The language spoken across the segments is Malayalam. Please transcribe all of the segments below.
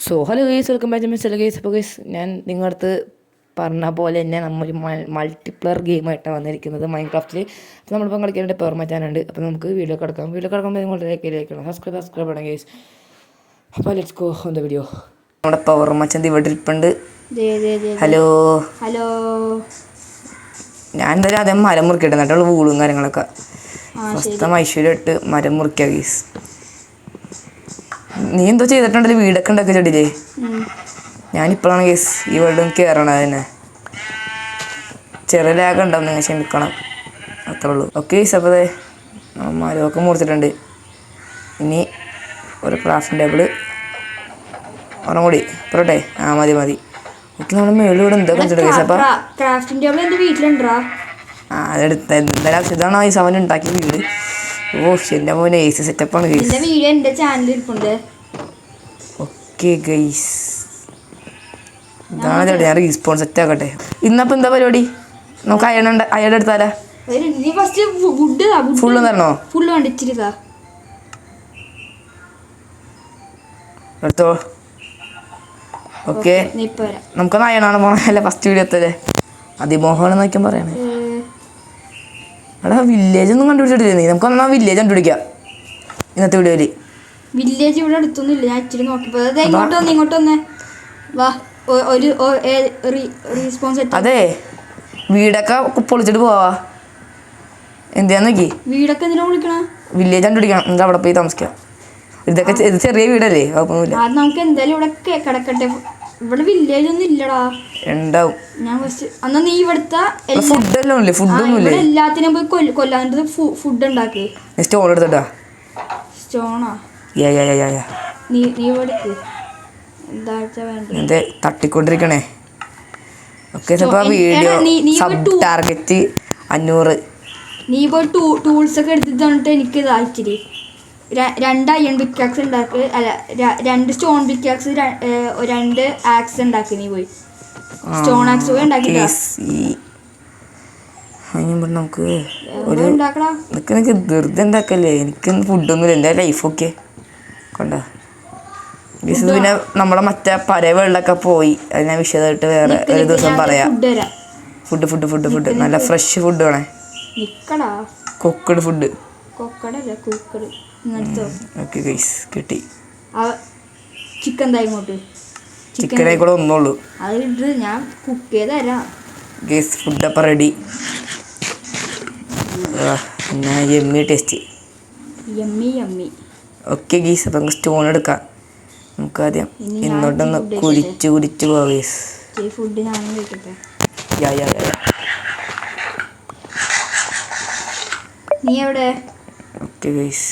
So hello guys welcome back hello guys അപ്പോൾ ഗൈസ് ഞാൻ നിങ്ങളുടെ അടുത്ത് പറഞ്ഞ പോലെ തന്നെ നമ്മൊരു മൾട്ടിപ്ലയർ ഗെയിമായിട്ടാണ് വന്നിരിക്കുന്നത് മൈൻക്രാഫ്റ്റിൽ അപ്പോൾ നമ്മളിപ്പം കളിക്കാനായിട്ട് പെർ മാറ്റാനുണ്ട് അപ്പോൾ നമുക്ക് വീഡിയോ കിടക്കാം വീഡിയോ കിടക്കുമ്പോൾ നിങ്ങളുടെ ലൈക്കിലേക്കണം സബ്സ്ക്രൈബ് സബ്സ്ക്രൈബ് ആണ് ഗൈസ് അപ്പോൾ let's go on the video നമ്മുടെ പവർ മച്ചന്തി ഇവിടെ ഇരിപ്പുണ്ട്. ഹലോ ഹലോ ഞാൻ എന്തായാലും അതേ മരം മുറിക്കട്ടെ എന്നിട്ടുള്ള വൂളും കാര്യങ്ങളൊക്കെ. മൊത്തം ഐശ്വര്യം ഇട്ട് മരം മുറിക്കുക ഗൈസ് നീ എന്തോ ചെയ്തിട്ടുണ്ടല്ലോ വീടൊക്കെ ഉണ്ടാക്കി ചെടിയില്ലേ ഉം. ഞാനിപ്പോഴാണ് കേസ് ഈ വേൾഡ് കയറണത് തന്നെ. ചെറിയ ലാഗ് ഉണ്ടാവും നിങ്ങൾ ക്ഷമിക്കണം. അത്രേ ഉള്ളൂ. ഓക്കെ കേസ് അപ്പോൾ അതെ മരമൊക്കെ മുറിച്ചിട്ടുണ്ട്. ഇനി ഒരു ക്രാഫ്റ്റിംഗ് ടേബിൾ ഒരെണ്ണം കൂടി. പറട്ടെ ആ മതി മതി. ഓക്കെ നമ്മുടെ മേളിൽ ഇവിടെ എന്തൊക്കെ വെച്ചിട്ട് കേസ് അപ്പോൾ ക്രാ- ക്രാഫ്റ്റിംഗ് ടേബിൾ എന്റെ വീട്ടിലുണ്ടോ? ആ അതെടുത്ത് എന്തായാലും ഇതാണ് ഈ സെവൻ ഉണ്ടാക്കിയ വീട്. ഓ എന്റെ മോനെ എ സി സെറ്റപ്പാണ് വീഡിയോ എന്റെ ചാനലിൽ ഇരിപ്പുണ്ട്. ഓക്കെ ഗൈസ് ഇതാണ് ഞാൻ റീസ്പോൺ സെറ്റ് ആക്കട്ടെ. ഇന്നപ്പോൾ എന്താ പരിപാടി? നമുക്ക് അയൺ അയൺ എടുത്താലേ? ഫുള്ള് തരണോ? ഫുള്ള് എടുത്തോ? ഓക്കെ അയണാണ് ഫസ്റ്റ് വീഡിയോ എത്തല്ലേ അതിമോഹനം എന്നൊക്കെ പറയണേ. എടാ വില്ലേജ് ഒന്നും കണ്ടുപിടിച്ചിട്ടില്ല നീ? നമുക്കൊന്നാ വില്ലേജ് കണ്ടുപിടിക്കാം. ഇന്നത്തെ വീഡിയോയിൽ വില്ലേജ് ഇവിടെ അടുത്തൊന്നും ഇല്ല ഞാൻ ഇച്ചിരി നോക്കിപ്പോ അതെ. ഇങ്ങോട്ട് വന്ന് ഇങ്ങോട്ട് വന്ന്. വാ ഒരു റീസ്പോൺസ് അതെ. വീടൊക്കെ പൊളിച്ചിട്ട് പോവാ. എന്തിയാന്ന് നോക്കി? വീടൊക്കെ എന്തിനാ വിളിക്കണ വില്ലേജ് കണ്ടുപിടിക്കണം. എന്താ അവിടെ പോയി താമസിക്കാം. ഇതൊക്കെ ഇത് ചെറിയ വീടല്ലേ? കുഴപ്പമൊന്നുമില്ല. നമുക്ക് എന്തായാലും ഇവിടെ കിടക്കട്ടെ. ഇവിടെ വില്ലേജ് ഒന്നും ഇല്ലടാ ഉണ്ടാവും. ഞാൻ ഫസ്റ്റ് അന്നാ നീ ഇവിടുത്തെ ഫുഡെല്ലാം ഇല്ലേ? ഫുഡൊന്നും ഇല്ലേ? എല്ലാത്തിനും പോയി കൊല്ല- കൊല്ലാണ്ട് ഫുഡ് ഉണ്ടാക്കി? സ്റ്റോൺ എടുത്തടാ സ്റ്റോണാ യാ യാ യാ യാ നീ നീ എടുക്ക് എന്താ തട്ടിക്കൊണ്ടിരിക്കണേ? ഓക്കെ അപ്പോൾ വീഡിയോ സബ് ടാർഗറ്റ് അഞ്ഞൂറ്. നീ ഇപ്പോൾ ടൂൾസ് ഒക്കെ എടുത്തിട്ട് എനിക്ക് ഇതാ ഇച്ചിരി ര- രണ്ട് അയൺ പിക്കാക്സ് ഉണ്ടാക്ക് അല്ല രണ്ട് സ്റ്റോൺ പിക്കാക്സ് രണ്ട് ആക്സ് ഉണ്ടാക്കി നീ പോയി സ്റ്റോൺ ആക്സ് പോയി ഉണ്ടാക്കി നമുക്ക് ഒരു നിനക്ക് എനിക്ക് ധൃതി ഉണ്ടാക്കല്ലേ എനിക്ക് ഫുഡൊന്നുമില്ല എന്റെ ലൈഫൊക്കെ കണ്ട? ഇത് പിന്നെ നമ്മളെ മറ്റേ പഴയ വെള്ളമൊക്കെ പോയി. അത് ഞാൻ വിശദമായിട്ട് വേറെ ഒരു ദിവസം പറയാം. ഫുഡ് ഫുഡ് ഫുഡ് ഫുഡ് നല്ല ഫ്രഷ് ഫുഡ് വേണേ. കുക്കഡ് ഫുഡ് കൊക്കടല്ല? കുക്കർ ഇങ്ങനത്തെ ഓക്കെ ഗൈസ് കിട്ടി. ചിക്കൻ താ ഇങ്ങോട്ട്. ചിക്കനെ കൂടെ ഒന്നുള്ളൂ. അതിട്ട് ഞാൻ കുക്ക് ചെയ്ത് തരാം. ഗേസ് ഫുഡപ്പം റെഡി എന്നാ എമ്മി taste yummy yummy okay guys അപ്പം നമുക്ക് സ്റ്റോൺ എടുക്കാം. നമുക്ക് ആദ്യം ഇന്നോട്ടൊന്ന് കുഴിച്ച് കുടിച്ച് പോവാം ഗീസ് ഫുഡ് ഞാൻ യാ യാ യാ നീ എവിടെ? ഓക്കെ ഗീസ്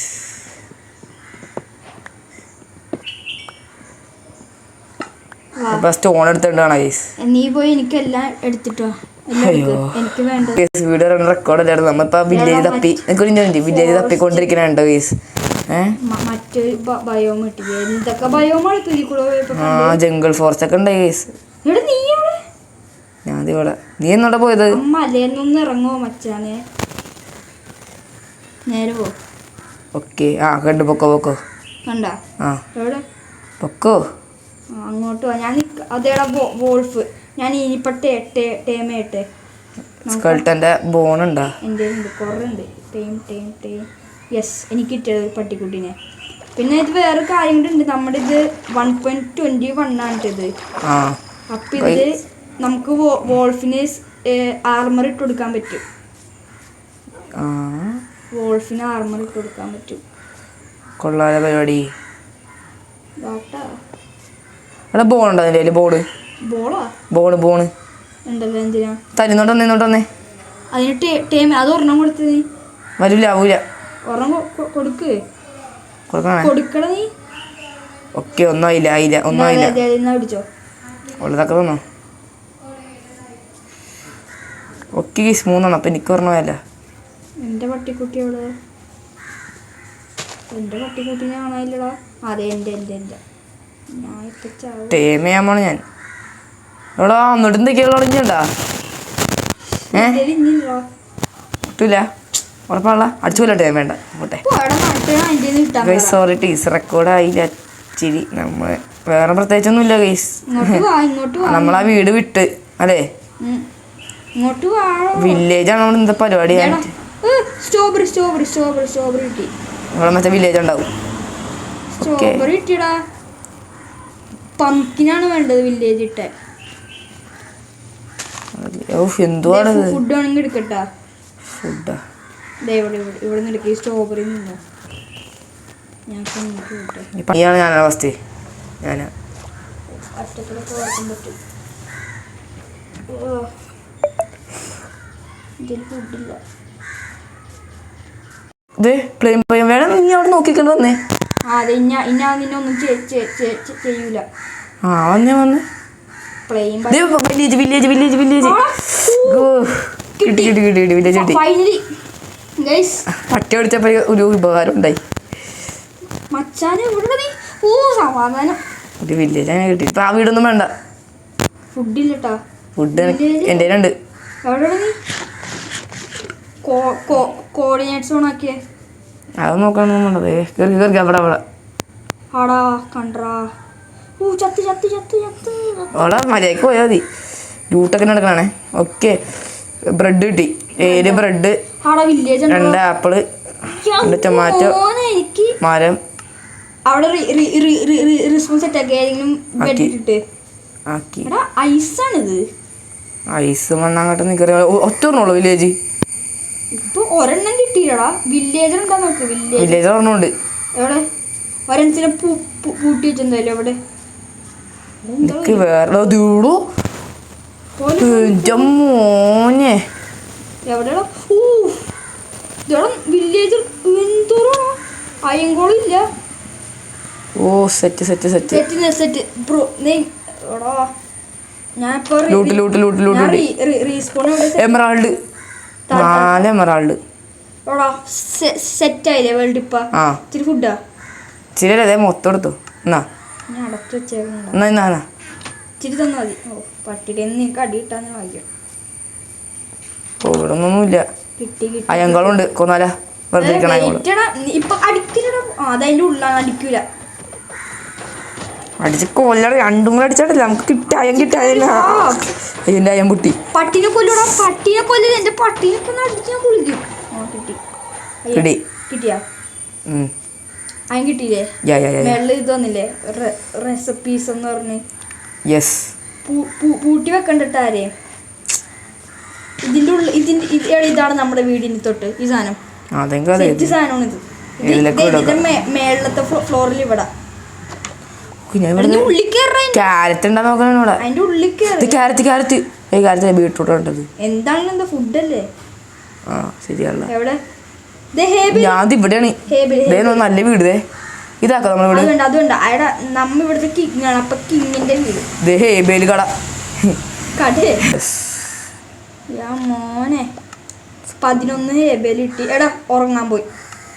അപ്പം സ്റ്റോൺ എടുത്തിട്ടാണ് ഗൈസ് നീ പോയി എടുത്തിട്ടോ. എല്ലാം എടുത്തിട്ടോ അയ്യോ. എനിക്ക് വേണ്ട ഗീസ് വീഡിയോ റെക്കോർഡ് വില്ലേജ് തപ്പി എനിക്കൊരു മിനിറ്റ് വില്ലേജ് തപ്പിക്കൊണ്ടിരിക്കണുണ്ടോ ഗീസ് ഏഹ് മ- മറ്റൊരു ബയോം കിട്ടി എന്തൊക്കെ ബയോമാണ് തുരി കൂടെ പോയപ്പോ ആ ജംഗിൾ ഫോറസ്റ്റ് ഒക്കെ ഉണ്ട് ഗീസ് ഞാൻ ഇവിടെ നീ എന്നോടെ പോയത്? ഇറങ്ങോ മച്ചാനെ. നേരെ പോ. ഓക്കെ ആ കണ്ടു. പൊക്കോ പൊക്കോ. കണ്ടോ? ആ. പൊക്കോ. അങ്ങോട്ട് വാ. ഞാൻ അതേടെ വോൾഫ് ഞാൻ ഇനിയിപ്പോ ടേ- ടേ- ടേമയിട്ടെ ബോൺ ഉണ്ടോ? എന്റെ ഉണ്ട്. കുറേ ഉണ്ട്. ടേം ടേം ടേം യെസ് എനിക്ക് കിട്ടിയത് ഒരു പട്ടിക്കുട്ടീനെ. പിന്നെ ഇത് വേറെ കാര്യങ്ങളുണ്ട് നമ്മുടെ ഇത് വൺ പോയിന്റ് ട്വന്റി വൺ ആണ് ഇത്. അപ്പൊ ഇത് നമുക്ക് വോൾഫിനെ ആർമർ ഇട്ട് കൊടുക്കാൻ പറ്റും. വോൾഫിന് ആർമർ ഇട്ട് കൊടുക്കാൻ പറ്റും. കൊള്ളാല പരിപാടി. ഡോട്ടാ ബോൾ ബോണുണ്ടോ അതിന്റെ കയ്യിൽ ബോർഡ് ബോളാ? ബോണ് തരുന്നോട്ട് വന്നേ ഇന്നോട്ട് വന്നേ വരൂല ആവൂല. ഓക്കെ ഒന്നും ആയില്ല ആയില്ല ഒന്നും ആയില്ല. ഉള്ളതൊക്കെ തന്നോ? ഒക്കെ ഗീസ് മൂന്നാണ് അപ്പം എനിക്ക് എന്റെ പട്ടിക്കുട്ടി എവിടെ? എന്റെ പട്ടിക്കുട്ടി കാണാനില്ലടാ അതെ എന്റെ എന്റെ എന്റെ ചാവും ടേമയാമാണ് ഞാൻ. എടാ എന്നിട്ട് എന്തൊക്കെയാ കളഞ്ഞണ്ടാ? ഏ? എന്റെ ഇഞ്ഞില്ലടാ കിട്ടൂല. ഉറപ്പാണല്ല അടിച്ചു പോലെ ടേം വേണ്ട. പോട്ടെ. ഗൈസ് സോറി ടീസ് റെക്കോർഡ് ആയില്ല. ചിരി നമ്മൾ വേറെ ഗൈസ് വാ ഇങ്ങോട്ട് വാ. നമ്മളാ വീട് വിട്ട് അല്ലേ? വാ വില്ലേജ് ആണ് നമ്മുടെ എന്താ പരിപാടി സ്ട്രോബെറി സ്ട്രോബെറി സ്ട്രോബെറി സ്ട്രോബെറി കിട്ടി. ഇവിടെ മറ്റേ വില്ലേജ് ഉണ്ടാവും. സ്ട്രോബെറി കിട്ടിയടാ. പംകിനാണ് വേണ്ടത് വില്ലേജ് ഇട്ട്. എന്തുവാണ് ഇത്? ഫുഡ് ആണെങ്കിൽ എടുക്കട്ടാ. ഫുഡാ ഇവിടെ നിന്ന് എടുക്കുക സ്ട്രോബെറി നിന്നോ ഞാൻ ഞാൻ അറ്റത്തിലൊക്കെ പറ്റും. ഇതിൽ ഫുഡില്ല ഇത് പ്ലെയിൻ പയ്യൻ വേണം നീ അവിടെ നോക്കിക്കൊണ്ട് വന്നേ. അതെ ഇന്ന ഇന്ന നിന്നെ ഒന്നും ചെയ്യൂല. ആ വന്നേ വന്ന്. വില്ലേജ് വില്ലേജ് വില്ലേജ് വില്ലേജ് കിട്ടി. കിട്ടി കിട്ടി കിട്ടി വില്ലേജ് കിട്ടി പട്ടി ഓടിച്ചപ്പോ ഒരു ഉപകാരം ഉണ്ടായി. ഒരു വില്ലേജ് അങ്ങനെ കിട്ടി. ഇപ്പൊ ആ വീടൊന്നും വേണ്ട. ഫുഡില്ലട്ടാ ഫുഡ് എന്റെ ഉണ്ട് നീ? കോർഡിനേറ്റ്സ് ഓണാക്കിയേ അത് നോക്കണം കേറി കയറി കയറി അവിടെ അവിടെ. ആടാ കണ്ടറാ. ഓ ചത്ത് ചത്ത് ചത്ത് ചത്ത്. അവിടെ മര്യാദയ്ക്ക് പോയാൽ മതി. ലൂട്ടൊക്കെ നടക്കണേ ഓക്കെ ബ്രെഡ് കിട്ടി. ഏഴ് ബ്രെഡ് രണ്ട് ആപ്പിൾ രണ്ട് ടൊമാറ്റോ മരം. അവിടെ റിസ്പോൺസ് സെറ്റ് ആക്കി ഏതെങ്കിലും ആക്കി. ഐസാണിത്. ഐസ് മണ്ണാങ്ങട്ടെ നിൽക്കറി ഒറ്റ വില്ലേജ്. ഇപ്പൊ ഒരെണ്ണം കിട്ടിയില്ലടാ. വില്ലേജർ ഉണ്ടോ നോക്ക് വില്ലേജ് വില്ലേജ് ഒരെണ്ണമുണ്ട് എവിടെ? ഒരെണ്ണത്തിനെ പൂട്ടി വെച്ചെന്തായാലും എവിടെ? എനിക്ക് വേറെ ദൂടോ മോനെ. എവിടെയാ ഊ വില്ലേജർ എന്തോറോ അയ്യങ്കോളം ഇല്ല. ഓ set set set set set bro നീ എടാ. ഞാൻ ഇപ്പൊ loot loot loot loot respawn emerald നാല് എമറാൾഡ്. സെറ്റ് ആയില്ലേ വേൾഡ് ഇപ്പ? ഇത്തിരി ഫുഡാ ഇച്ചിരി അതേ മൊത്തം എടുത്തു. എന്നാ? ഞാൻ അടച്ചു വെച്ചേക്കുന്നുണ്ട്. എന്നാ എന്നാ എന്നാ. ഇച്ചിരി തന്നാ മതി. ഓ പട്ടിയുടെ കൊന്നാല. വെറുതെ ഇരിക്കണ ഇപ്പൊ അടിക്കില്ലടാ ആ അതതിന്റെ ഉള്ളിലാണ് അടിക്കൂല. അടിച്ച് കൊല്ലട രണ്ടും കൂടെ അടിച്ചിട്ടില്ല നമുക്ക് കിട്ടായം കിട്ടായം അയ്യന്റെ അയം പൊട്ടി. പട്ടിനെ കൊല്ലൂടാ പട്ടിനെ കൊല്ലു എന്റെ പട്ടിനെ കൊന്ന് അടിച്ച് ഞാൻ കുളിക്കും കിട്ടി. കിട്ടിയാ. അതിന് കിട്ടിയില്ലേ? യാ യാ യാ മേളിൽ ഇത് വന്നില്ലേ? റെസിപ്പീസ് എന്ന് പറഞ്ഞ്. യെസ് പൂ- വെക്കണ്ടിട്ട് പൂട്ടി വെക്കണ്ടിട്ടാരേ ഇതിന്റെ ഉള്ളിൽ ഇതിന്റെ ഇത് ഇതാണ് നമ്മുടെ വീടിന് തൊട്ട് ഈ സാധനം. സാധനമാണ് ഇത്. ഇത് ഇത് വിടാം. ഇതിന്റെ മേ- മേളിലത്തെ ഫ്ലോറിൽ ഇവിടെ ഞാൻ അതിന്റെ ഇവിടെ ഉള്ളിൽ കയറാ ക്യാരറ്റ് ഉണ്ടാ നോക്കണം ഇവിടെ. അതിന്റെ ഉള്ളിൽ ഇത് കയറി ക്യാരറ്റ് ക്യാരറ്റ്. ഏയ് ക്യാരറ്റ് ബീട്രൂട്ട് ഉണ്ടത്. എന്താണെങ്കിലും എന്താ ഫുഡല്ലേ? ആ ശരിയാണ്. ഞാൻ ഇവിടെയാണ്. നല്ല വീട് ഇതാക്കാം നമ്മുടെ വീട് അതുകൊണ്ട് അതുകൊണ്ട് നമ്മ ഇവിടുത്തെ കിങ് ആണ് അപ്പൊ കിങ്ങിന്റെ വീട്. ദേ ഹേബേൽ കട. കടേ. യാ മോനെ. പതിനൊന്ന് ഹേബേൽ ഇട്ടി. എടാ ഉറങ്ങാൻ പോയി.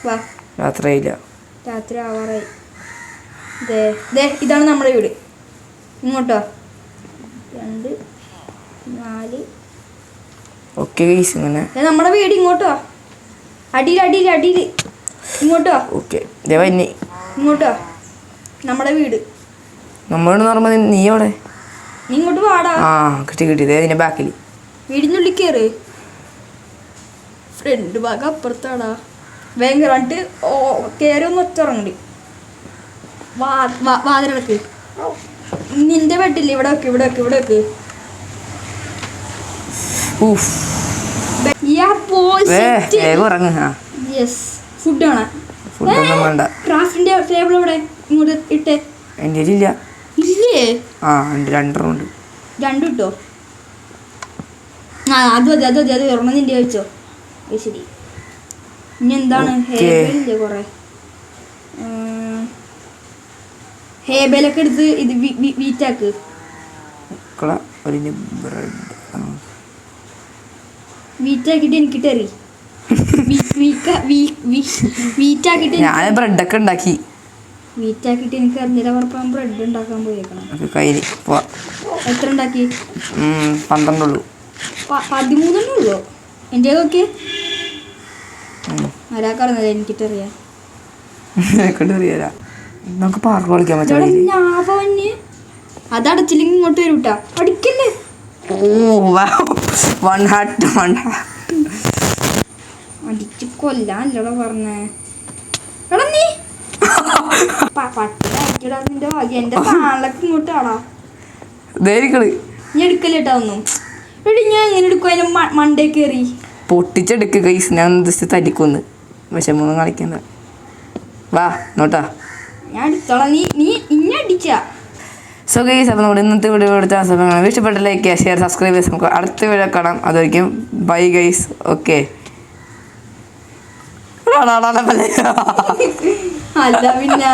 വാ. രാത്രിയില്ല രാത്രി ആവാറായി. ദേ ഇതാണ് നമ്മുടെ വീട്. ഇങ്ങോട്ടോ. രണ്ട് നാല്. ഓക്കെ ഇങ്ങനെ. നമ്മുടെ വീട് ഇങ്ങോട്ടോ. അടിയിൽ അടിയിൽ അടിയിൽ. ഇങ്ങോട്ടോ. ഓക്കെ വന്നി ഇങ്ങോട്ടോ. നമ്മുടെ വീട്. നമ്മളോട് പറയുമ്പോൾ നീ അവിടെ നീ ഇങ്ങോട്ട് വാടാ. ആ കിട്ടി കിട്ടി. ദേ ഇതിന്റെ ബാക്കിൽ വീടിനുള്ളിൽ കയറ് ഫ്രണ്ട് ഭാഗം അപ്പുറത്താടാ. ഭയങ്കരമായിട്ട് ഓ കയറി ഒന്ന് ഒറ്റ വാ- വാതിലടക്ക്. നിന്റെ ബെഡില്ലേ ഇവിടെ വെക്ക് ഇവിടെ വെക്ക് ഇവിടെ വെക്ക്. ഫുഡ് ആണ് ക്രാഫ്റ്റിന്റെ ടേബിൾ ഇവിടെ ഇങ്ങോട്ട് ഇട്ടേ. എന്റെ ഇല്ല? ഇല്ലേ ആ ഉണ്ട് രണ്ടെണ്ണം ഉണ്ട്. രണ്ടും ഇട്ടോ? ആ അത് മതി അത് മതി അത് ഒരെണ്ണം നിന്റെ വെച്ചോ ശരി. ഇനി എന്താണ്? ഹെയർ കുറെ? ഹേബേലൊക്കെ എടുത്ത് ഇത് വീറ്റാക്ക്. മക്കളെ ഒരു ബ്രെഡ്. വീറ്റാക്കിട്ട് എനിക്ക് തെറി വീറ്റാക്കിട്ട് ഞാൻ ബ്രെഡൊക്കെ ഉണ്ടാക്കി. വീറ്റാക്കിട്ട് എനിക്ക് അറിഞ്ഞില്ല പറഞ്ഞ ബ്രെഡ് ഉണ്ടാക്കാൻ പോയേക്കണം. നമുക്ക് കയ്യിൽ പോവാം. എത്ര ഉണ്ടാക്കി? ഉം, പന്ത്രണ്ടുള്ളൂ. പ- പതിമൂന്നെണ്ണേ ഉള്ളൂ? എന്റെ നോക്കിയേ. ഒരാൾക്ക് അറിഞ്ഞത് എനിക്കിട്ടറിയാം നമുക്ക് പാർക്ക് കളിക്കാൻ പറ്റും അതടച്ചില്ലെങ്കിൽ ഇങ്ങോട്ട് വരും കേട്ടാ അടിക്കല്ലേ ഓ വൺ ഹാർട്ട് വൺ ഹാർട്ട് അടിച്ച് കൊല്ലാനല്ലടാ പറഞ്ഞേ. എടാ നീ. പട്ടിടാ നിന്റെ ഭാഗ്യം. എന്റെ താളൊക്കെ ഇങ്ങോട്ട് ധൈര്യക്കൾ നീ എടുക്കല്ലേട്ടാ ഒന്നും? എടി ഞാൻ എങ്ങനെ എടുക്കും? അതിന്റെ മണ്ടേ കയറി പൊട്ടിച്ചെടുക്ക് കൈസ് ഞാൻ ജസ്റ്റ് തരിക്കൊന്ന് വിഷമൊന്നും കളിക്കണ്ട വാ നോട്ടാ. ഞാൻ അടിച്ചോളാം നീ നീ ഇന്നെ അടിച്ചാ. സോ ഗൈസ് അപ്പോൾ നമ്മുടെ ഇന്നത്തെ വീഡിയോ എടുത്ത സമയമാണ് ഇഷ്ടപ്പെട്ട ലൈക്ക് ചെയ്യുക ഷെയർ സബ്സ്ക്രൈബ് ചെയ്ത് നമുക്ക് അടുത്ത വീഡിയോ കാണാം. അതായിരിക്കും ബൈ ഗൈസ് ഓക്കെ അല്ല പിന്നെ.